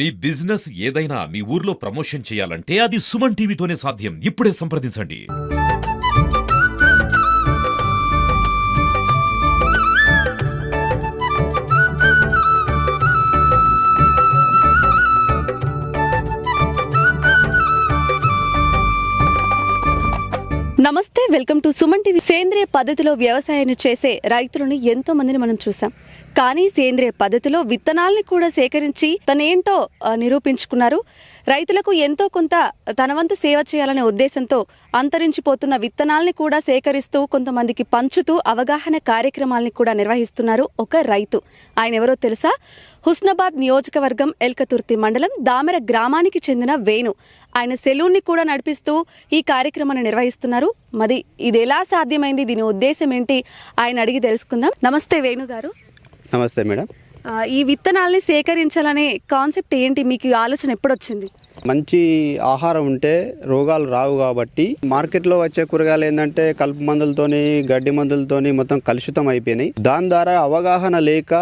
మీ business ఏదైనా మీ ఊర్లో promotion చేయాలంటే అది సుమన్ టీవీతోనే సాధ్యం. ఇప్పుడే సంప్రదించండి. నమస్తే వెల్కమ్ టు సుమన్ టీవీ. సేంద్రియ పద్ధతిలో వ్యవసాయాన్ని చేసే రైతులను ఎంతో మందిని మనం చూసాం. కానీ సేంద్రియ పద్ధతిలో విత్తనాల్ని కూడా సేకరించి తనేంటో నిరూపించుకున్నారు. రైతులకు ఎంతో కొంత తన వంతు సేవ చేయాలనే ఉద్దేశంతో అంతరించిపోతున్న విత్తనాల్ని కూడా సేకరిస్తూ కొంతమందికి పంచుతూ అవగాహన కార్యక్రమాల్ని కూడా నిర్వహిస్తున్నారు ఒక రైతు. ఆయన ఎవరో తెలుసా? హుస్నాబాద్ నియోజకవర్గం ఎల్కతుర్తి మండలం దామెర గ్రామానికి చెందిన వేణు. ఆయన సెలూన్ని కూడా నడిపిస్తూ ఈ కార్యక్రమాన్ని నిర్వహిస్తున్నారు. మరి ఇది ఎలా సాధ్యమైంది? దీని ఉద్దేశం ఏంటి? ఆయన అడిగి తెలుసుకుందాం. నమస్తే వేణు గారు నమస్తే మేడం. ఈ విత్తనాల్ని సేకరించాలనే కాన్సెప్ట్ ఏంటి? మీకు ఆలోచన ఎప్పుడు వచ్చింది మంచి ఆహారం ఉంటే రోగాలు రావు కాబట్టి మార్కెట్లో వచ్చే కూరగాయలు ఏంటంటే కలుపు మందులతోని గడ్డి మందులతోని మొత్తం కలుషితం అయిపోయినాయి. దాని ద్వారా అవగాహన లేక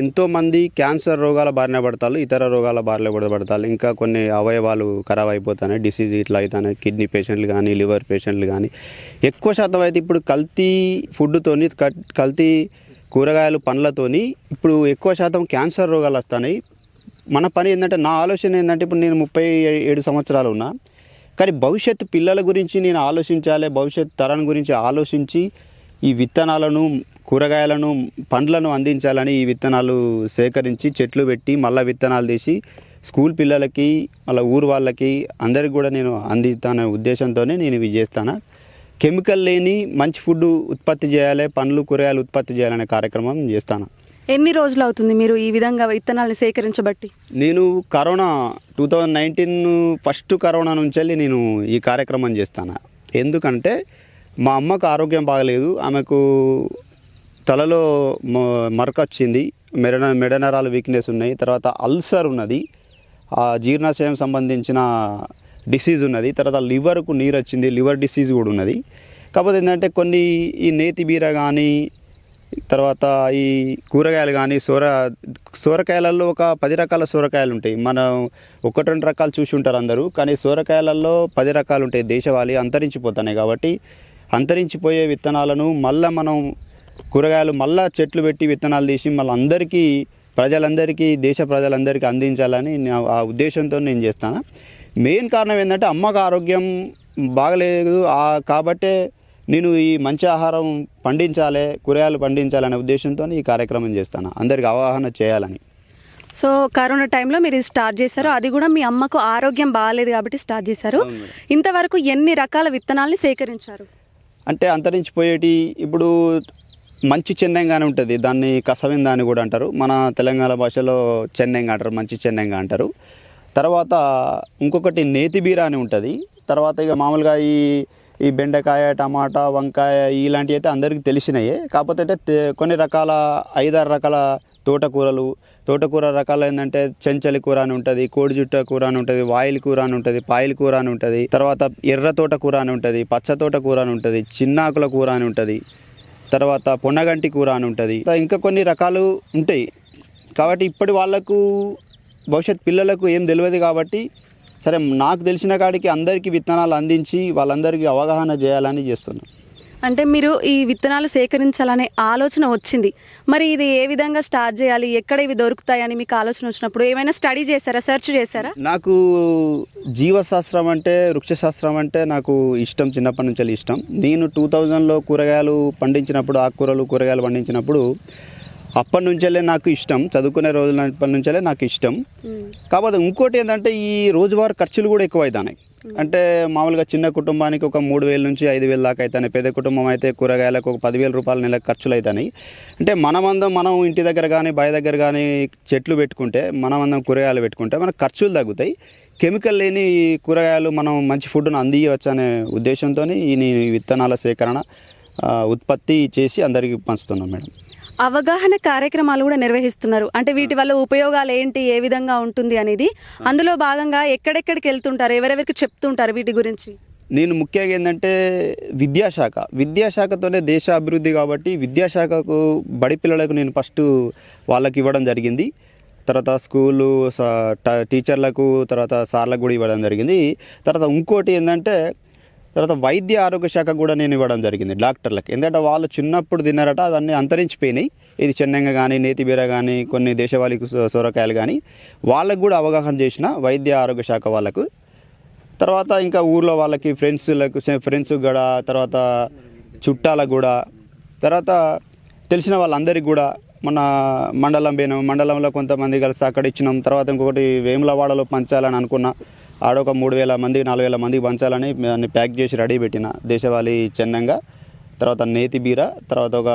ఎంతో మంది క్యాన్సర్ రోగాల బారిన పడతారు ఇతర రోగాల బారిన పడతారు. ఇంకా కొన్ని అవయవాలు ఖరాబ్ అయిపోతున్నాయి డిసీజ్ ఇట్లా అవుతున్నాయి కిడ్నీ పేషెంట్లు కానీ లివర్ పేషెంట్లు కానీ. ఎక్కువ శాతం అయితే ఇప్పుడు కల్తీ ఫుడ్తోని కల్తీ కూరగాయలు పండ్లతోని ఇప్పుడు ఎక్కువ శాతం క్యాన్సర్ రోగాలు వస్తున్నాయి మన పని ఏంటంటే నా ఆలోచన ఏంటంటే ఇప్పుడు నేను ముప్పై ఏడు సంవత్సరాలు ఉన్నా. కానీ భవిష్యత్తు పిల్లల గురించి నేను ఆలోచించాలి భవిష్యత్ తరం గురించి ఆలోచించి ఈ విత్తనాలను కూరగాయలను పండ్లను అందించాలని ఈ విత్తనాలు సేకరించి చెట్లు పెట్టి మళ్ళీ విత్తనాలు తీసి స్కూల్ పిల్లలకి మళ్ళీ ఊరు వాళ్ళకి అందరికి కూడా నేను అందిస్తానే ఉద్దేశంతోనే నేను ఇవి చేస్తాను. కెమికల్ లేని మంచి ఫుడ్ ఉత్పత్తి చేయాలి పండ్లు కూరగాయలు ఉత్పత్తి చేయాలనే కార్యక్రమం చేస్తాను. ఎన్ని రోజులు అవుతుంది మీరు ఈ విధంగా విత్తనాల్ని సేకరించబట్టి? నేను corona two thousand nineteen first corona నుంచి వెళ్ళి నేను ఈ కార్యక్రమం చేస్తాను. ఎందుకంటే మా అమ్మకు ఆరోగ్యం బాగలేదు ఆమెకు తలలో మరక వచ్చింది మెడ మెడనరాలు వీక్నెస్ ఉన్నాయి తర్వాత అల్సర్ ఉన్నది. ఆ జీర్ణాశయం సంబంధించిన డిసీజ్ ఉన్నది తర్వాత లివర్కు నీరు వచ్చింది లివర్ డిసీజ్ కూడా ఉన్నది. కాకపోతే ఏంటంటే కొన్ని ఈ నేతి బీర కానీ తర్వాత ఈ కూరగాయలు కానీ సోర సోరకాయలలో ఒక పది రకాల సోరకాయలు ఉంటాయి. మనం ఒకటి రెండు రకాలు చూసి ఉంటారు అందరూ కానీ సోరకాయలలో పది రకాలు ఉంటాయి. దేశవాళీ అంతరించిపోతున్నాయి కాబట్టి అంతరించిపోయే విత్తనాలను మళ్ళీ మనం కూరగాయలు మళ్ళా చెట్లు పెట్టి విత్తనాలు తీసి మళ్ళీ అందరికీ ప్రజలందరికీ దేశ ప్రజలందరికీ అందించాలని నా- ఆ ఉద్దేశంతో నేను చేస్తాను. మెయిన్ కారణం ఏంటంటే అమ్మకు ఆరోగ్యం బాగలేదు. కాబట్టే నేను ఈ మంచి ఆహారం పండించాలి కూరగాయలు పండించాలనే ఉద్దేశంతో ఈ కార్యక్రమం చేస్తాను. అందరికి అవగాహన చేయాలని. సో కరోనా టైంలో మీరు ఇది స్టార్ట్ చేశారు. అది కూడా మీ అమ్మకు ఆరోగ్యం బాగాలేదు కాబట్టి స్టార్ట్ చేశారు. ఇంతవరకు ఎన్ని రకాల విత్తనాల్ని సేకరించారు? అంటే అంతరించిపోయేటి ఇప్పుడు మంచి చెన్నెంగా అని ఉంటుంది. దాన్ని కసవింద అని కూడా అంటారు. మన తెలంగాణ భాషలో చెన్నెంగా అంటారు మంచి చెన్నెంగా అంటారు. తర్వాత ఇంకొకటి నేతి బీర అని ఉంటుంది. తర్వాత ఇక మామూలుగా ఈ ఈ బెండకాయ టమాటా వంకాయ ఇలాంటివి అయితే అందరికీ తెలిసినాయే. కాకపోతే అయితే కొన్ని రకాల ఐదారు రకాల తోటకూరలు తోటకూర రకాలు ఏంటంటే చెంచలి కూర అని ఉంటుంది కోడి జుట్ట కూర అని ఉంటుంది వాయిల్ కూర అని ఉంటుంది పాయిల్ కూర అని ఉంటుంది తర్వాత ఎర్ర తోట కూర అని ఉంటుంది పచ్చ తోట కూర అని ఉంటుంది చిన్నాకుల కూర అని ఉంటుంది తర్వాత పొన్నగంటి కూర అని ఉంటుంది. ఇంకా కొన్ని రకాలు ఉంటాయి. కాబట్టి ఇప్పటి వాళ్ళకు భవిష్యత్ పిల్లలకు ఏం తెలియదు కాబట్టి సరే నాకు తెలిసిన కాడికి అందరికీ విత్తనాలు అందించి వాళ్ళందరికీ అవగాహన చేయాలని చేస్తున్నాను అంటే మీరు ఈ విత్తనాలు సేకరించాలనే ఆలోచన వచ్చింది. మరి ఇది ఏ విధంగా స్టార్ట్ చేయాలి? ఎక్కడ ఇవి దొరుకుతాయని మీకు ఆలోచన వచ్చినప్పుడు ఏమైనా స్టడీ చేశారా? సెర్చ్ చేశారా? నాకు జీవశాస్త్రం అంటే వృక్షశాస్త్రం అంటే నాకు ఇష్టం చిన్నప్పటి నుంచి ఇష్టం. నేను టూ థౌజండ్లో కూరగాయలు పండించినప్పుడు ఆకుకూరలు కూరగాయలు పండించినప్పుడు అప్పటి నుంచెల్లే నాకు ఇష్టం. చదువుకునే రోజులప్పటి నుంచెల్లే నాకు ఇష్టం. కాకపోతే ఇంకోటి ఏంటంటే ఈ రోజువారీ ఖర్చులు కూడా ఎక్కువ అవుతున్నాయి అంటే మామూలుగా చిన్న కుటుంబానికి ఒక మూడు వేల నుంచి ఐదు వేల దాకా అవుతాయి పెద్ద కుటుంబం అయితే కూరగాయలకు ఒక పదివేల రూపాయల నెల ఖర్చులు అవుతాయి అంటే మనమందం మనం ఇంటి దగ్గర కానీ బయ దగ్గర కానీ చెట్లు పెట్టుకుంటే మనమందం కూరగాయలు పెట్టుకుంటే మనకు ఖర్చులు తగ్గుతాయి. కెమికల్ లేని కూరగాయలు మనం మంచి ఫుడ్ను అందియవచ్చు అనే ఉద్దేశంతో ఈ విత్తనాల సేకరణ ఉత్పత్తి చేసి అందరికీ పంచుతున్నాం మేడం. అవగాహన కార్యక్రమాలు కూడా నిర్వహిస్తున్నారు. అంటే వీటి వల్ల ఉపయోగాలు ఏంటి ఏ విధంగా ఉంటుంది అనేది అందులో భాగంగా ఎక్కడెక్కడికి వెళ్తుంటారు ఎవరెవరికి చెప్తుంటారు వీటి గురించి? నేను ముఖ్యంగా ఏంటంటే విద్యాశాఖ. విద్యాశాఖతోనే దేశ అభివృద్ధి కాబట్టి విద్యాశాఖకు బడి పిల్లలకు నేను ఫస్ట్ వాళ్ళకి ఇవ్వడం జరిగింది. తర్వాత స్కూలు టీచర్లకు తర్వాత సార్లకు కూడా ఇవ్వడం జరిగింది. తర్వాత ఇంకోటి ఏంటంటే తర్వాత వైద్య ఆరోగ్య శాఖ కూడా నేను ఇవ్వడం జరిగింది డాక్టర్లకు. ఎందుకంటే వాళ్ళు చిన్నప్పుడు తిన్నారట అవన్నీ అంతరించిపోయినాయి. ఇది చెన్నెంగ కానీ నేతిబీర కానీ కొన్ని దేశవాళీ సొరకాయలు కానీ వాళ్ళకు కూడా అవగాహన చేసిన వైద్య ఆరోగ్య శాఖ వాళ్ళకు. తర్వాత ఇంకా ఊర్లో వాళ్ళకి ఫ్రెండ్స్లకు ఫ్రెండ్స్ కూడా తర్వాత చుట్టాలకు కూడా. తర్వాత తెలిసిన వాళ్ళందరికీ కూడా మన మండలం పోయినాం మండలంలో కొంతమంది కలిసి అక్కడ ఇచ్చినాం. తర్వాత ఇంకొకటి వేములవాడలో పంచాలని అనుకున్నా. ఆడొక మూడు వేల మంది నాలుగు వేల మందికి పంచాలని దాన్ని ప్యాక్ చేసి రెడీ పెట్టిన దేశవాళీ చెన్నంగా తర్వాత నేతి బీర తర్వాత ఒక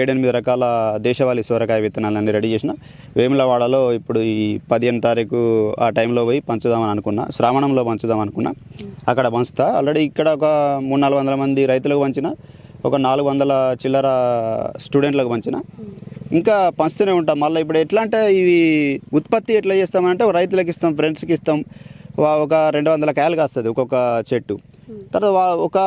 ఏడెనిమిది రకాల దేశవాళీ సొరకాయ విత్తనాలన్నీ రెడీ చేసిన. వేములవాడలో ఇప్పుడు ఈ పదిహేను తారీఖు ఆ టైంలో పోయి పంచుదామని అనుకున్నా శ్రావణంలో పంచుదాం అనుకున్నా. అక్కడ పంచుతా. ఆల్రెడీ ఇక్కడ ఒక మూడు నాలుగు వందల మంది రైతులకు పంచిన ఒక నాలుగు వందల చిల్లర స్టూడెంట్లకు పంచిన. ఇంకా పంచుతూనే ఉంటాం. మళ్ళీ ఇప్పుడు ఎట్లా అంటే ఇవి ఉత్పత్తి ఎట్లా చేస్తామంటే రైతులకు ఇస్తాం ఫ్రెండ్స్కి ఇస్తాం. ఒక రెండు వందల కాయలు కాస్తుంది ఒక్కొక్క చెట్టు. తర్వాత ఒక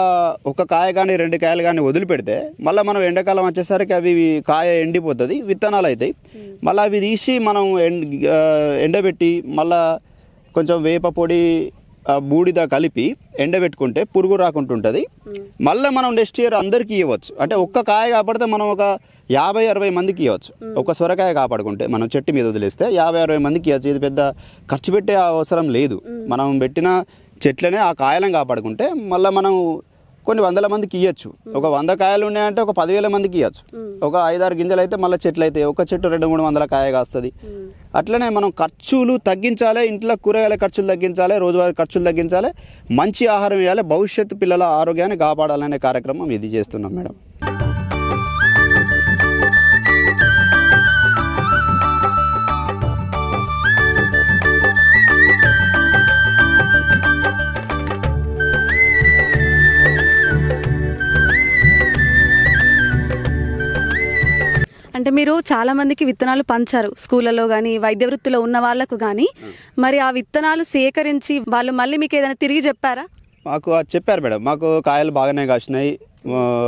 ఒక కాయ కానీ రెండు కాయలు కానీ వదిలిపెడితే మళ్ళీ మనం ఎండాకాలం వచ్చేసరికి అవి కాయ ఎండిపోతుంది విత్తనాలు అవుతాయి మళ్ళీ అవి తీసి మనం ఎండ ఎండబెట్టి మళ్ళీ కొంచెం వేప పొడి బూడిద కలిపి ఎండబెట్టుకుంటే పురుగు రాకుంటుంటుంది. మళ్ళీ మనం నెక్స్ట్ ఇయర్ అందరికీ ఇవ్వచ్చు. అంటే ఒక్క కాయ కాపాడితే మనం ఒక యాభై అరవై మందికి ఇవ్వచ్చు. ఒక సొరకాయ కాపాడుకుంటే మనం చెట్టు మీద వదిలేస్తే యాభై అరవై మందికి ఇవ్వచ్చు. ఇది పెద్ద ఖర్చు పెట్టే అవసరం లేదు. మనం పెట్టిన చెట్లనే ఆ కాయలను కాపాడుకుంటే మళ్ళీ మనం కొన్ని వందల మందికి ఇవ్వచ్చు ఒక వంద కాయలు ఉన్నాయంటే ఒక పదివేల మందికి ఇవ్వచ్చు ఒక ఐదారు గింజలు అయితే మళ్ళీ చెట్లు అయితే ఒక చెట్టు రెండు మూడు వందల కాయ కాస్తుంది. అట్లనే మనం ఖర్చులు తగ్గించాలి ఇంట్లో కూరగాయల ఖర్చులు తగ్గించాలి రోజువారీ ఖర్చులు తగ్గించాలి మంచి ఆహారం ఇవ్వాలి భవిష్యత్తు పిల్లల ఆరోగ్యాన్ని కాపాడాలనే కార్యక్రమం ఇది చేస్తున్నాం మేడం. అంటే మీరు చాలా మందికి విత్తనాలు పంచారు. స్కూళ్ళలో కానీ వైద్య వృత్తిలో ఉన్న వాళ్ళకు కానీ మరి ఆ విత్తనాలు సేకరించి వాళ్ళు మళ్ళీ మీకు ఏదైనా తిరిగి చెప్పారా? మాకు అది చెప్పారు మేడం. మాకు కాయలు బాగానే కాసినాయి.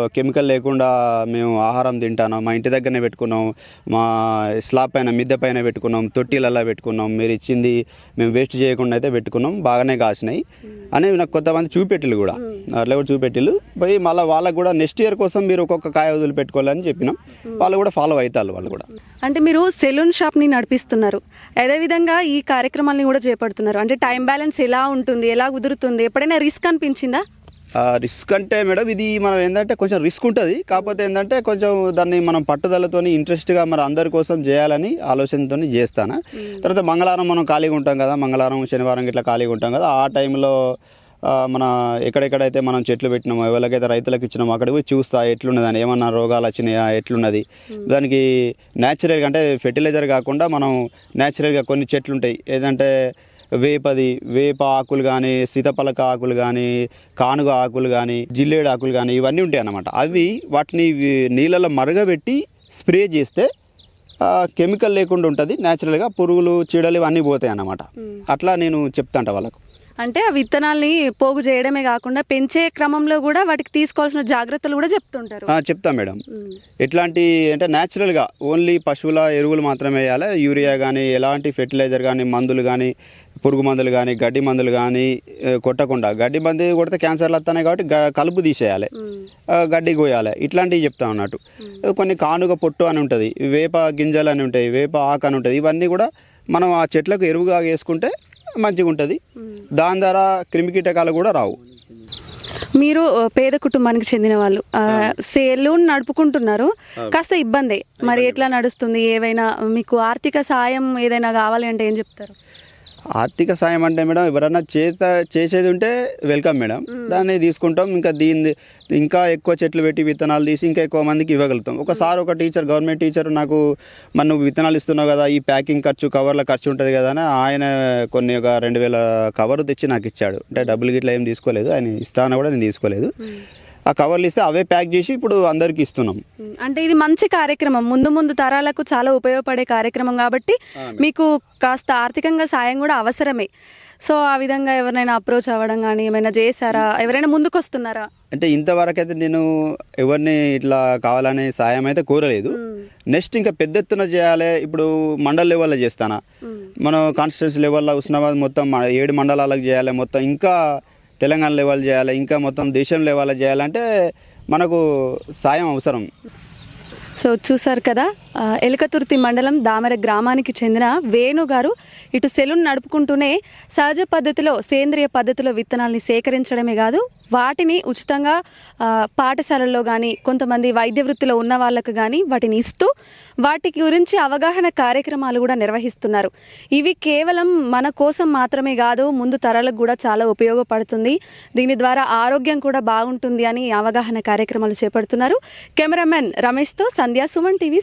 కెమికల్ లేకుండా మేము ఆహారం తింటాను. మా ఇంటి దగ్గరనే పెట్టుకున్నాం. మా స్లాబ్ పైన మిద్దె పైన పెట్టుకున్నాం. తొట్టిలల్లో పెట్టుకున్నాం. మీరు ఇచ్చింది మేము వేస్ట్ చేయకుండా అయితే పెట్టుకున్నాం. బాగానే కాసినాయి. అని నాకు కొంతమంది చూపెట్టిలు కూడా. అట్లా కూడా చూపెట్టిలు పోయి మళ్ళీ వాళ్ళకు కూడా నెక్స్ట్ ఇయర్ కోసం మీరు ఒక్కొక్క కాయ వదిలి పెట్టుకోవాలని చెప్పినాం. వాళ్ళు కూడా ఫాలో అవుతారు వాళ్ళు కూడా. అంటే మీరు సెలూన్ షాప్ని నడిపిస్తున్నారు. అదేవిధంగా ఈ కార్యక్రమాలని కూడా చేపడుతున్నారు. అంటే టైం బ్యాలెన్స్ ఎలా ఉంటుంది? ఎలా కుదురుతుంది? ఎప్పుడైనా రిస్క్ అనిపించిందా? రిస్క్ అంటే మేడం ఇది మనం ఏంటంటే కొంచెం రిస్క్ ఉంటుంది. కాకపోతే ఏంటంటే కొంచెం దాన్ని మనం పట్టుదలతోని ఇంట్రెస్ట్గా మరి అందరి కోసం చేయాలని ఆలోచనతో చేస్తాను. తర్వాత మంగళవారం మనం ఖాళీగా ఉంటాం కదా మంగళవారం శనివారం ఇట్లా ఖాళీగా ఉంటాం కదా ఆ టైంలో మన ఎక్కడెక్కడైతే మనం చెట్లు పెట్టినామో ఎవరికైతే రైతులకు ఇచ్చినామో అక్కడికి పోయి చూస్తా ఎట్లున్నది అని ఏమన్నా రోగాలు వచ్చినాయా ఎట్లున్నది. దానికి న్యాచురల్గా అంటే ఫెర్టిలైజర్ కాకుండా మనం న్యాచురల్గా కొన్ని చెట్లు ఉంటాయి. ఏదంటే వేపది వేప ఆకులు కానీ సీతపలక ఆకులు కానీ కానుగ ఆకులు కానీ జిల్లేడు ఆకులు కానీ ఇవన్నీ ఉంటాయి అన్నమాట. అవి వాటిని నీళ్ళలో మరగబెట్టి స్ప్రే చేస్తే కెమికల్ లేకుండా ఉంటుంది. న్యాచురల్గా పురుగులు చీడలు ఇవన్నీ పోతాయి అన్నమాట. అట్లా నేను చెప్తాంట వాళ్ళకు. అంటే ఆ విత్తనాల్ని పోగు చేయడమే కాకుండా పెంచే క్రమంలో కూడా వాటికి తీసుకోవాల్సిన జాగ్రత్తలు కూడా చెప్తుంటారు. చెప్తా మేడం. ఎట్లాంటి అంటే న్యాచురల్గా ఓన్లీ పశువుల ఎరువులు మాత్రమే వేయాలి? యూరియా కానీ ఎలాంటి ఫెర్టిలైజర్ కానీ మందులు కానీ పురుగు మందులు కానీ గడ్డి మందులు కానీ కొట్టకుండా. గడ్డి మందు కొడితే క్యాన్సర్లు వస్తున్నాయి కాబట్టి కలుపు తీసేయాలి. గడ్డి కోయాలి. ఇట్లాంటివి చెప్తా అన్నట్టు కొన్ని కానుగ పొట్టు అని ఉంటుంది వేప గింజలు అని ఉంటాయి వేప ఆకు అని ఉంటుంది ఇవన్నీ కూడా మనం ఆ చెట్లకు ఎరువుగా వేసుకుంటే మంచిగా ఉంటుంది దాని ద్వారా క్రిమికీటకాలు కూడా రావు. మీరు పేద కుటుంబానికి చెందిన వాళ్ళు ఆ, సెలూన్ నడుపుకుంటున్నారు. కాస్త ఇబ్బందే. మరి ఎట్లా నడుస్తుంది? ఏవైనా మీకు ఆర్థిక సాయం ఏదైనా కావాలి అంటే ఏం చెప్తారు? ఆర్థిక సాయం అంటే మేడం ఎవరైనా చేత చేసేది ఉంటే వెల్కమ్ మేడం. దాన్ని తీసుకుంటాం. ఇంకా దీన్ని ఇంకా ఎక్కువ చెట్లు పెట్టి విత్తనాలు తీసి ఇంకా ఎక్కువ మందికి ఇవ్వగలుగుతాం. ఒకసారి ఒక టీచర్ గవర్నమెంట్ టీచర్ నాకు నువ్వు విత్తనాలు ఇస్తున్నావు కదా ఈ ప్యాకింగ్ ఖర్చు కవర్ల ఖర్చు ఉంటుంది కదా అని ఆయన కొన్ని ఒక రెండు వేల కవర్ తెచ్చి నాకు ఇచ్చాడు. అంటే డబ్బులు గిట్లా ఏం తీసుకోలేదు. ఆయన ఇస్తాన కూడా నేను తీసుకోలేదు. ఆ కవర్లు ఇస్తే అవే ప్యాక్ చేసి ఇప్పుడు అందరికి ఇస్తున్నాం. అంటే ఇది మంచి కార్యక్రమం. ముందు ముందు తరాలకు చాలా ఉపయోగపడే కార్యక్రమం కాబట్టి మీకు కాస్త ఆర్థికంగా సాయం కూడా అవసరమే. సో ఆ విధంగా ఎవరైనా అప్రోచ్ అవ్వడం కానీ ఏమైనా చేశారా? ఎవరైనా ముందుకు వస్తున్నారా అంటే ఇంతవరకు అయితే నేను ఎవరిని ఇట్లా కావాలనే సాయం అయితే కోరలేదు. నెక్స్ట్ ఇంకా పెద్ద ఎత్తున చేయాలి ఇప్పుడు మండల్ లెవెల్లో చేస్తానా? మనం కాన్స్టిట్యూన్సీ లెవెల్లో ఉస్నాబాద్ మొత్తం ఏడు మండలాలకు చేయాలి మొత్తం. ఇంకా తెలంగాణ లెవెల్ చేయాలి ఇంకా మొత్తం దేశం లెవెల్ చేయాలంటే మనకు సాయం అవసరం. సో చూసారు కదా ఎలకతుర్తి మండలం దామర గ్రామానికి చెందిన వేణు గారు ఇటు సెలూన్ నడుపుకుంటూనే సహజ పద్ధతిలో సేంద్రియ పద్ధతిలో విత్తనాల్ని సేకరించడమే కాదు వాటిని ఉచితంగా పాఠశాలల్లో కానీ కొంతమంది వైద్య వృత్తిలో ఉన్న వాళ్ళకు కానీ వాటిని ఇస్తూ వాటి గురించి అవగాహన కార్యక్రమాలు కూడా నిర్వహిస్తున్నారు. ఇవి కేవలం మన కోసం మాత్రమే కాదు ముందు తరాలకు కూడా చాలా ఉపయోగపడుతుంది. దీని ద్వారా ఆరోగ్యం కూడా బాగుంటుంది అని అవగాహన కార్యక్రమాలు చేపడుతున్నారు. కెమెరామెన్ రమేష్తో సంధ్యా సుమన్ టీవీ